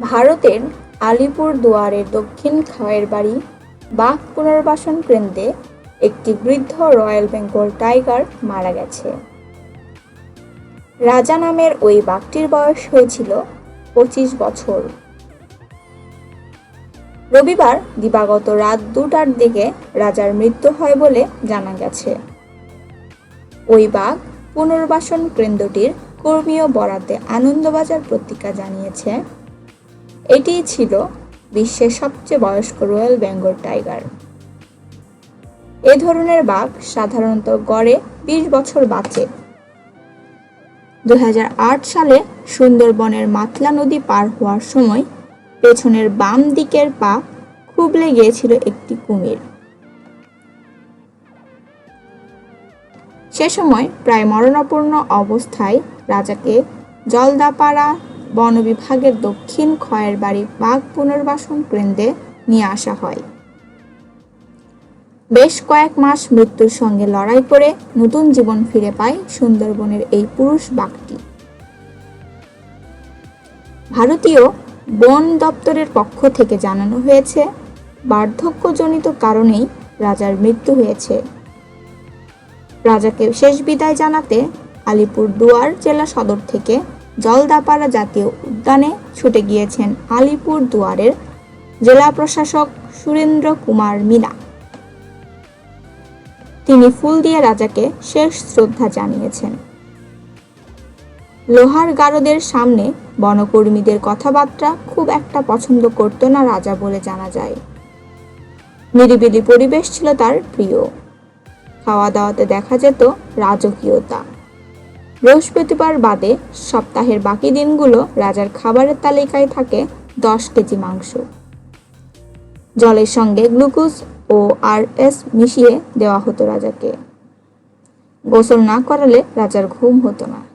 ভারতের আলিপুর দুয়ারের দক্ষিণ খায়ের বাড়ি বাঘ পুনর্বাসন কেন্দ্রে একটি বৃদ্ধ রয়্যাল বেঙ্গল টাইগার মারা গেছে। রাজা নামের ওই বাঘটির বয়স হয়েছিল পঁচিশ বছর। রবিবার দিবাগত রাত দুটার দিকে রাজার মৃত্যু হয় বলে জানা গেছে। ওই বাঘ পুনর্বাসন কেন্দ্রটির কর্মীয় বরাতে আনন্দবাজার পত্রিকা জানিয়েছে এটিই ছিল বিশ্বের সবচেয়ে বয়স্ক রয়্যাল বেঙ্গল টাইগার। এ ধরনের বাঘ সাধারণত গড়ে বিশ বছর বাঁচে। দু হাজার আট সালে সুন্দরবনের মাতলা নদী পার হওয়ার সময় পেছনের বাম দিকের পা খুবলে গিয়েছিল একটি কুমির। সে সময় প্রায় মরণাপন্ন অবস্থায় রাজাকে জলদাপাড়া বন বিভাগের দক্ষিণ খয়ের বাড়ি বাঘ পুনর্বাসন কেন্দ্রে নিয়ে আসা হয়। বেশ কয়েক মাস মৃত্যুর সঙ্গে লড়াই করে নতুন জীবন ফিরে পায় সুন্দরবনের এই পুরুষ বাঘটি। ভারতীয় বন দপ্তরের পক্ষ থেকে জানানো হয়েছে, বার্ধক্যজনিত কারণেই রাজার মৃত্যু হয়েছে। রাজাকে শেষ বিদায় জানাতে আলিপুর দুয়ার জেলা সদর থেকে জলদাপাড়া জাতীয় উদ্যানে ছুটে গিয়েছেন আলিপুর দুয়ারের জেলা প্রশাসক সুরেন্দ্র কুমার মিনা। তিনি ফুল দিয়ে রাজাকে শেষ শ্রদ্ধা জানিয়েছেন। লোহার গারদের সামনে বনকর্মীদের কথাবার্তা খুব একটা পছন্দ করত না রাজা বলে জানা যায়। নিরিবিলি পরিবেশ ছিল তার প্রিয়। খাওয়া দাওয়াতে দেখা যেত রাজকীয়তা। বৃহস্পতিবার বাদে সপ্তাহের বাকি দিনগুলো রাজার খাবারের তালিকায় থাকে দশ কেজি মাংস। জলের সঙ্গে গ্লুকোজ ও আর এস মিশিয়ে দেওয়া হতো রাজাকে। গোসল না করালে রাজার ঘুম হতো না।